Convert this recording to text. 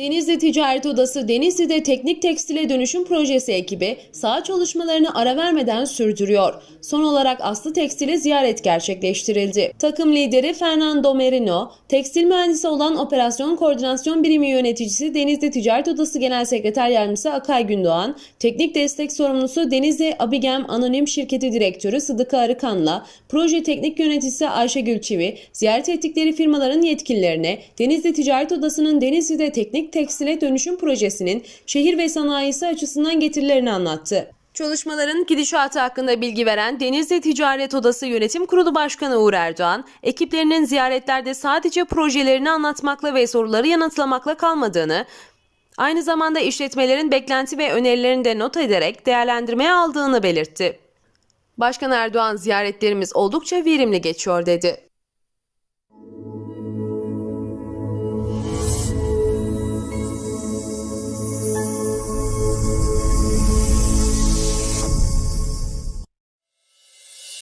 Denizli Ticaret Odası Denizli'de Teknik Tekstile Dönüşüm Projesi ekibi saha çalışmalarını ara vermeden sürdürüyor. Son olarak Aslı Tekstil'e ziyaret gerçekleştirildi. Takım lideri Fernando Merino, tekstil mühendisi olan Operasyon Koordinasyon Birimi Yöneticisi Denizli Ticaret Odası Genel Sekreter Yardımcısı Akay Gündoğan, teknik destek sorumlusu Denizli Abigem Anonim Şirketi Direktörü Sıdıka Arıkan'la proje teknik yöneticisi Ayşegül Çivi, ziyaret ettikleri firmaların yetkililerine Denizli Ticaret Odası'nın Denizli'de teknik tekstile dönüşüm projesinin şehir ve sanayisi açısından getirilerini anlattı. Çalışmaların gidişatı hakkında bilgi veren Denizli Ticaret Odası Yönetim Kurulu Başkanı Uğur Erdoğan, ekiplerinin ziyaretlerde sadece projelerini anlatmakla ve soruları yanıtlamakla kalmadığını, aynı zamanda işletmelerin beklenti ve önerilerini de not ederek değerlendirmeye aldığını belirtti. Başkan Erdoğan ziyaretlerimiz oldukça verimli geçiyor dedi.